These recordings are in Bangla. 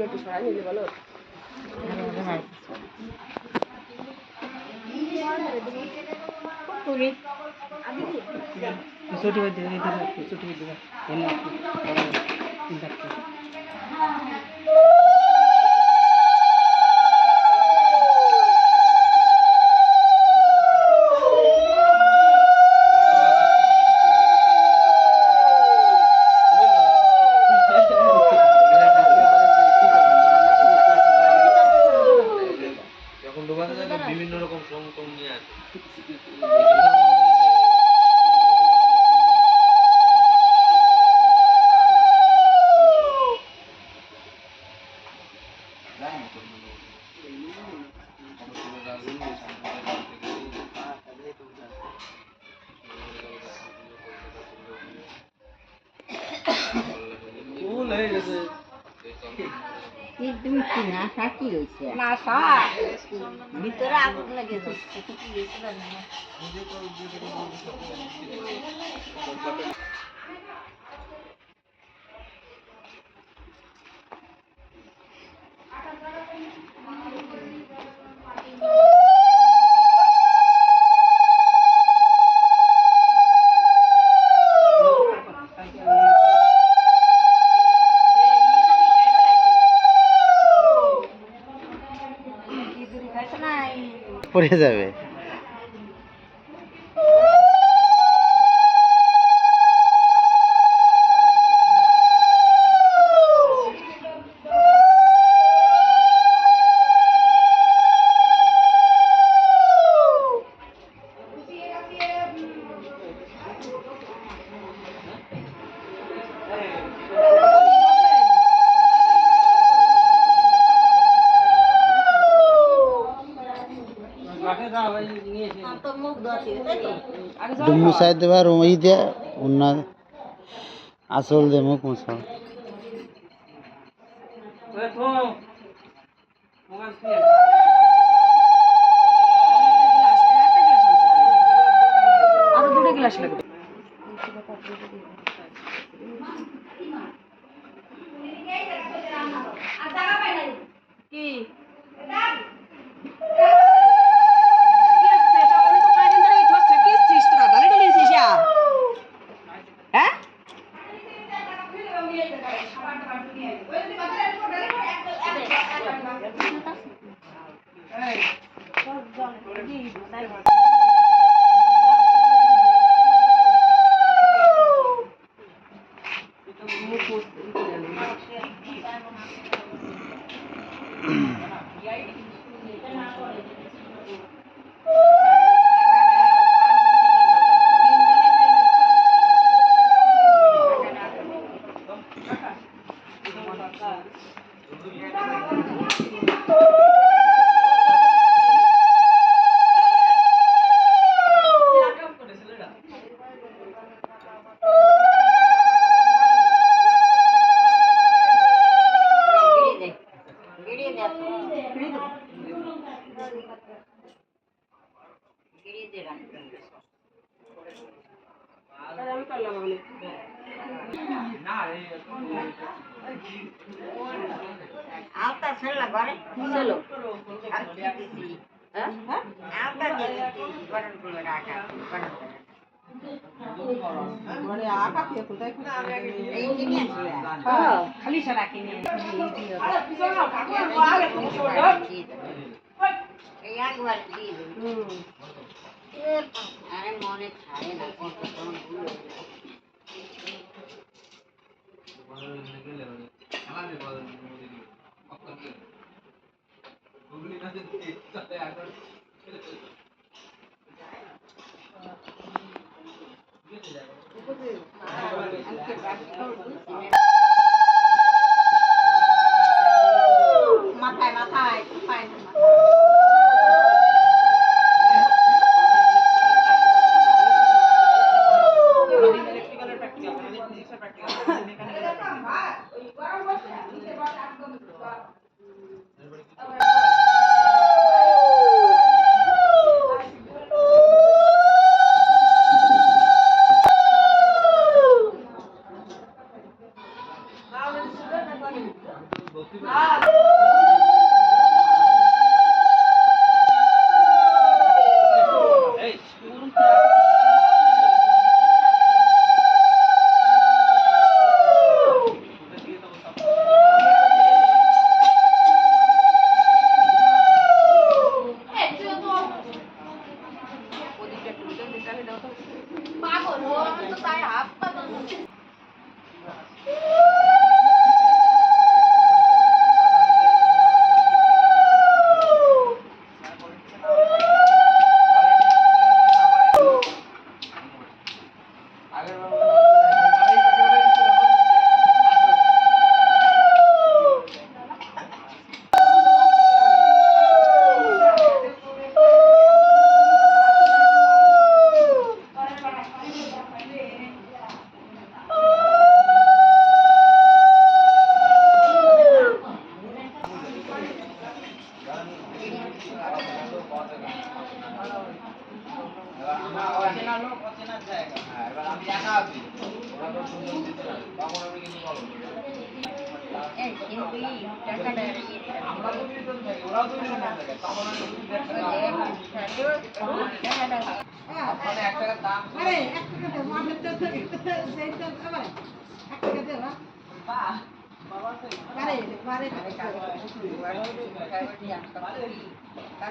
ফুলগুলো একটু সরাই নিলে বলো। ছুটি হয়ে দিকে এদিকে হয়ে Thank you. ভিতরে আগুন লাগে পড়ে যাবে। ডুমু সাইড দেবার ওই দে অন্য আসল দেবো মুখ মুছা আরও দুটো গ্লাস লাগবে কি হ্যাঁ গিড়িয়ে দে গিড়িয়ে দে গিড়িয়ে দে আমি করলাম আমি আলতা ছেড়লা ঘরে চলো হ্যাঁ হ্যাঁ আলতা দিয়ে গরম করে রাখা গরম করে মানে আটা খেয়ে কোথায় এই কিনে আসলে হ্যাঁ খালি সারা কিনে একবার দিয়ে আরে মনে ছাড়ে না কত มาถ่ายมาถ่ายไปมาถ่าย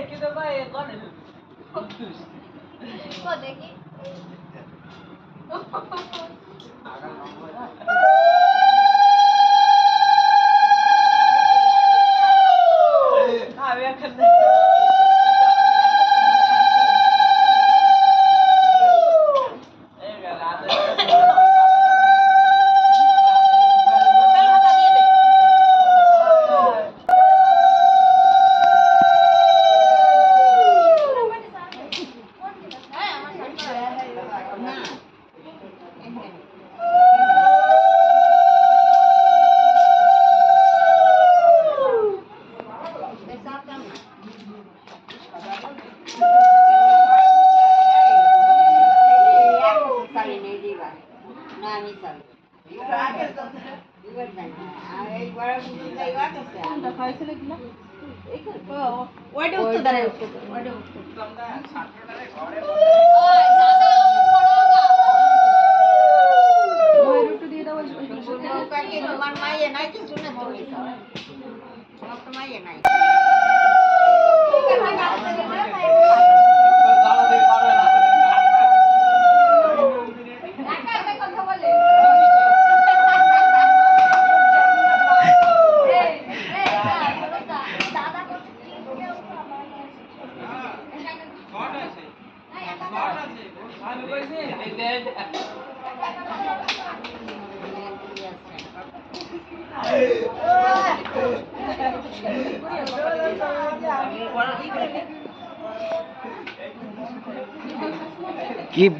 ওইটা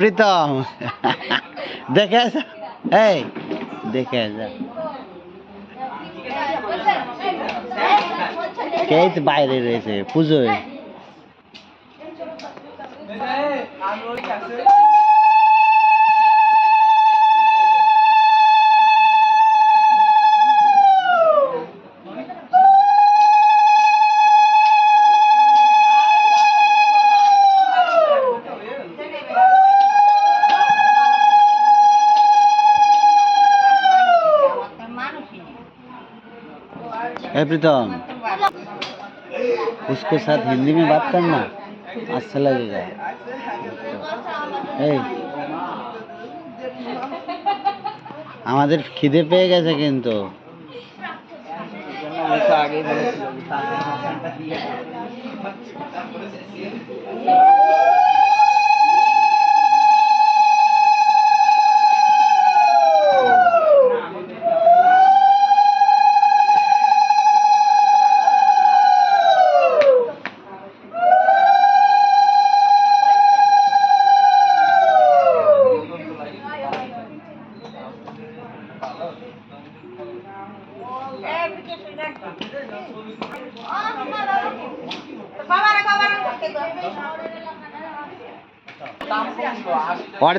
প্রীতম। দেখে এই দেখে আসো কে বাইরে রয়েছে? পুজোয়। प्रीतम उसके साथ हिंदी में बात करना अच्छा लगेगा এই আমাদের খিদে পেয়ে গেছে কিন্তু আমি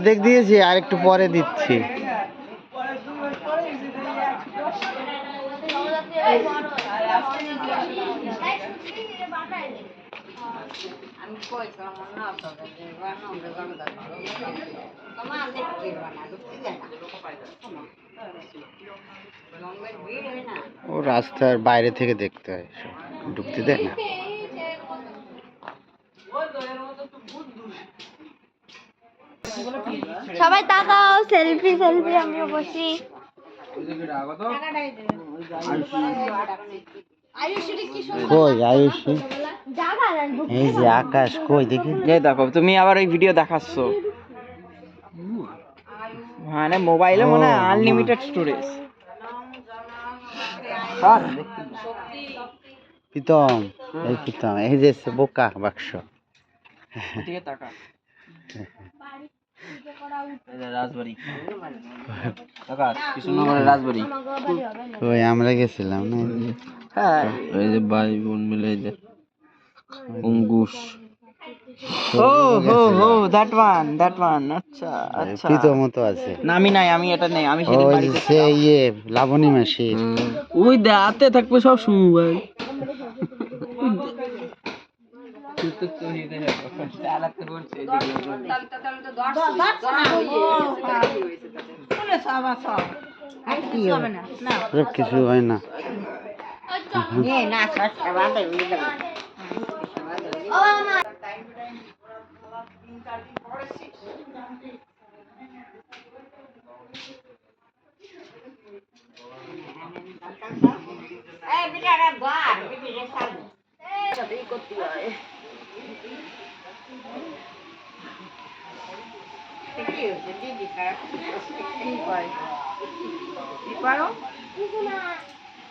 অর্ধেক দিয়েছি, আর একটু পরে দিচ্ছি। ও রাস্তার বাইরে থেকে দেখতে হয় ঢুকতে দেয় না। সবাই তাকাও সেলফি সেলফি আমিও বসি। কই আয়ুষী? এই যে আকাশ কই দেখি। এই দেখো তুমি আবার ওই ভিডিও দেখাচ্ছ। মানে মোবাইলে মনে হয় আনলিমিটেড স্টোরেজ প্রীতম এই প্রীতম এই যে বোকা বাক্স। দিকে তাকা ওই আমরা গেছিলাম না হ্যাঁ। এই যে ভাই বোন মিলে এই যে অঙ্কুশ। ও হো হো দ্যাট ওয়ান দ্যাট ওয়ান আচ্ছা আচ্ছা। প্রীতমও তো আছে। না আমি নাই আমি এটা নেই আমি সেদিন বাড়িতে সে ইয়ে লাবণী মাসি ওই দাঁতে থাকবে সব সময় আবার সব আর কিছু হবে না না ওসব কিছু হয় না এ না সস্তা বাঁধে বুঝতে এই বিটারা দ্বার এই করতে হয়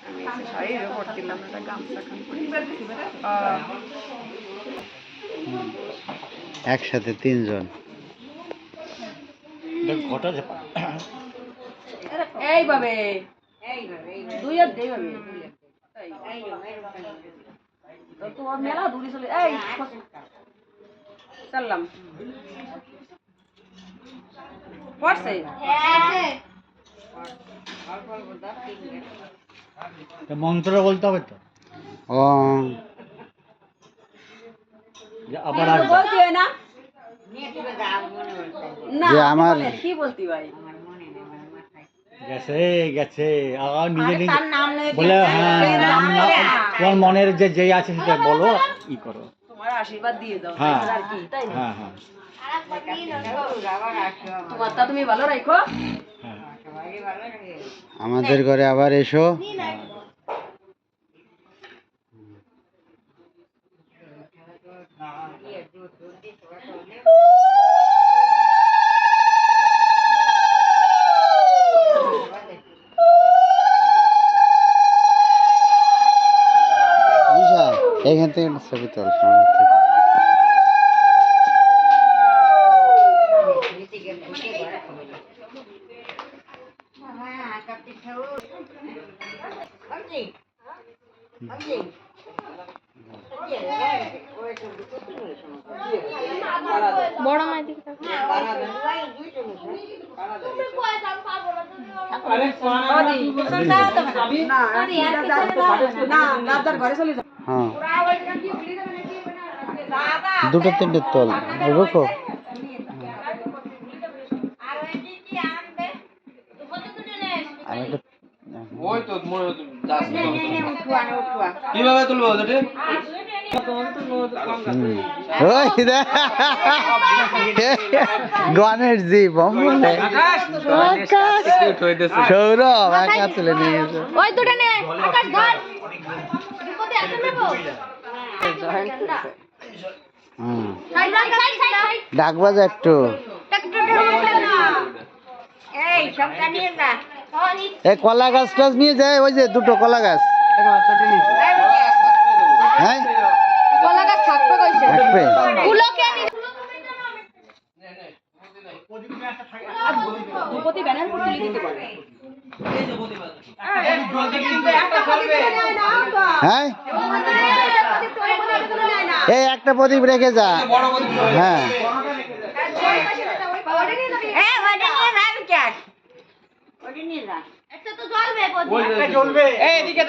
আমি শাড়ির উপর দিলাম একটা গামছা খান একসাথে তিনজন। এইভাবে এইভাবে দুই তো মেলা দূরে চলে এই চললাম পড়ছে? মন্ত্র বলতে হবে তো? আবার বলতে হয় না? যে আমার কি বলতি ভাই আমার মনে নেই আমার মাথায় গেছে গেছে। আবার নিজে নিজে তার নাম নেই বলে হ্যাঁ তোমার মনের যে যে আছে সেটা বলো ই করো। আশীর্বাদ দিয়ে দাও হ্যাঁ। আর কি তাই না? হ্যাঁ হ্যাঁ। তোমার তা তুমি ভালো রাখো। হ্যাঁ। আমাদের ঘরে আবার এসো বুঝা এখান থেকে একটা ছবি তোল সামনে থেকে নিতে গেলে নিতে ঘরে খাবে না হ্যাঁ কাপটি খাও আমজি আমজি বড় মাই দিকে না গাদার ঘরে চলে যাও হ্যাঁ দুটো তিনটে তোল রুকো আর একটা ওই তো মনে কীভাবে তুলবো। গণেশ জি বম বলে সৌরভ একা তুলে নিয়ে গেছে ওই দুটো নে আকাশ ধর। বিপদে এত নেব হুম সাইড সাইড সাইড সাইড ডাকবা যা একটু। এই কলা গাছ টাছ নিয়ে যায় ওই যে দুটো কলা গাছ। হ্যাঁ? কলা গাছ থাকবে থাকবে। গুলোকে ব্যানার করে দিতে পারে হ্যাঁ? এই একটা প্রদীপ রেখে যা হ্যাঁ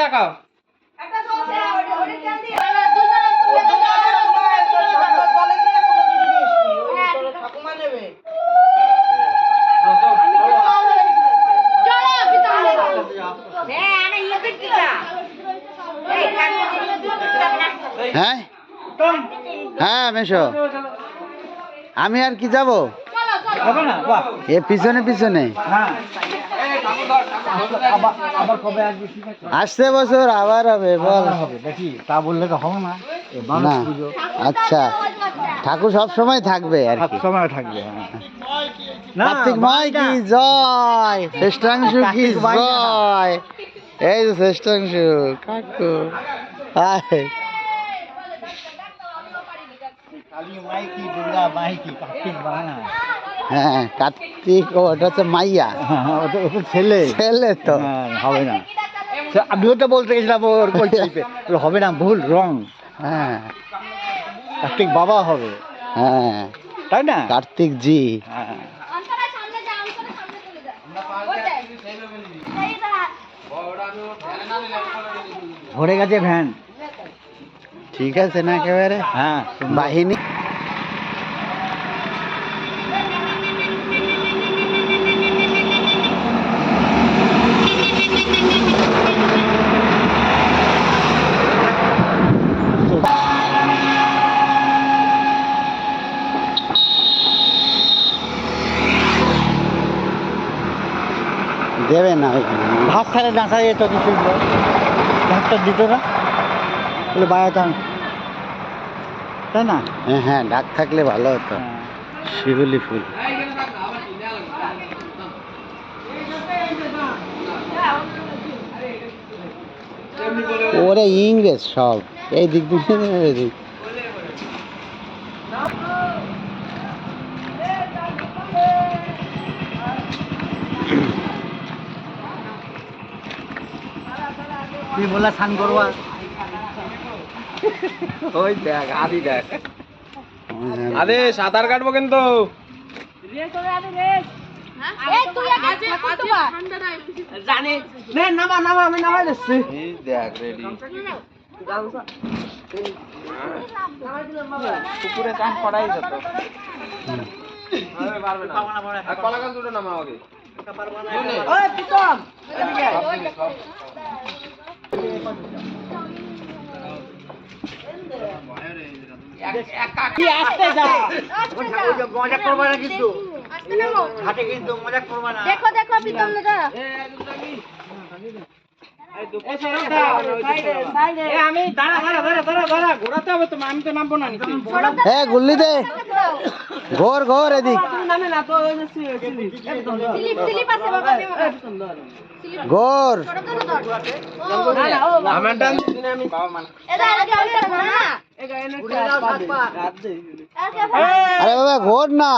তাকাও ঠাকুমা নেবে ইয়ে হ্যাঁ হ্যাঁ মেশো। আমি আর কি যাব? এ পিছনে পিছনে। আসছে বছর আবার হবে বল। দেখি তা বললে তো হবে না না আচ্ছা। ঠাকুর সব সময় থাকবে আর সব সময় থাকবে হ্যাঁ। কার্তিক মাই কি জয়? শ্রেষ্ঠাংশু কি। জয়? এই যে শ্রেষ্ঠাংশু কাকু কালী মাই কি দুর্গা মাই কি কার্তিক বানা হ্যাঁ কার্তিক ওটা হচ্ছে মাইয়া। ওটা ওটা ছেলে। ছেলে তো। হ্যাঁ, হবে না। আমিও তো বলতে গেছিলাম ওর ওই হবে না ভুল রং হ্যাঁ। কার্তিক বাবা হবে। হ্যাঁ। তাই না? কার্তিক জি। হ্যাঁ। অন্তরা সামনে যা অন্তরা সামনে চলে যা। ওটাই এই দা ভরে গেছে ভ্যান। ঠিক আছে না একেবারে? হ্যাঁ বাহিনী দেবে না ভাত খালে ডাঁসা যেত কি সুন্দর ভাতটা দিত না? বলে বায়াতাম তাই না? হ্যাঁ হ্যাঁ ডাক থাকলে ভালো হতো। হ্যাঁ। শিউলি ফুল। ওরে ইংরেজ সব। এই দিক দিয়ে তুই বললা স্নান করবা। ওই দেখ আদি দেখ আরে সাঁতার কাটবো কিন্তু পুকুরে চান করাই যেত পারবে না আর কলা গাছ দুটো নামা আগে ওই প্রীতম এদিকে কি আসতে যা? মজা করবা না। কিন্তু হাটে কিন্তু মজা করবা না। দেখো দেখো প্রীতম দাদা আমি দাঁড়া দাঁড়া দাঁড়া দাঁড়া দাঁড়া ঘোরাতে হবে তো আমি তো নামবো না নিচে এ গুল্লি দে। ঘোর ঘোর এদিক। ঘোর। মানে আরে বাবা ঘোর না।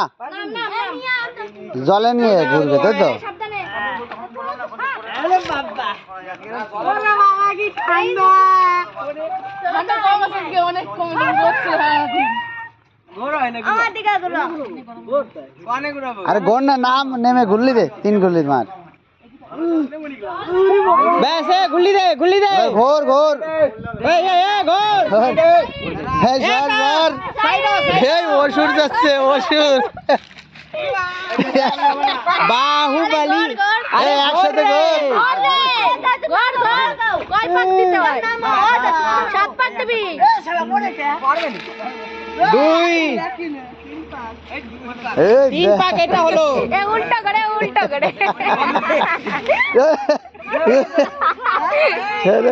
জলে নিয়ে ঘুরবে তাই তো? সাবধানে ঠান্ডা। কম আছে আজকে অনেক কম হচ্ছে আমার দিকে ধরো অনেক ঘুরাবো আরে ঘোর না নাম নেমে ঘুরলি দে তিন ঘুরলি মার। ব্যাস এ গুল্লি দে গুল্লি দে। ঘোর ঘোর। এই এই এই ঘোর। হ্যাঁ সর সর এই অসুর যাচ্ছে অসুর। বাহুবলি এই একসাথে ঘোর ঘর ঘর ঘর কয় পাক দিতে হয়? সাত পাক দিবি। দুই। তিন পাক এটা হলো। এ উল্টো করে উল্টো করে। ছেড়ে।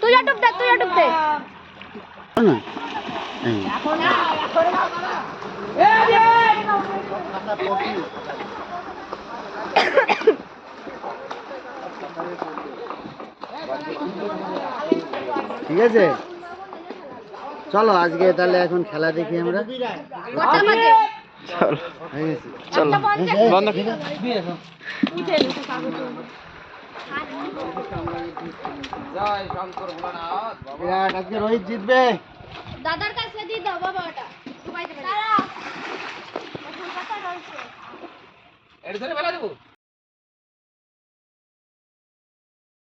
তুইও ডুব দে তুইও ডুব দে। ঠিক আছে? চলো আজকে তাহলে এখন খেলা দেখি আমরা। কটা বাজে হয়ে গেছে চলো বন্ধ বিরাট আজকে রোহিত জিতবে। দাদার কাছে দিয়ে দাও বাবা ওটা। ধরে কলকাতা রয়েছে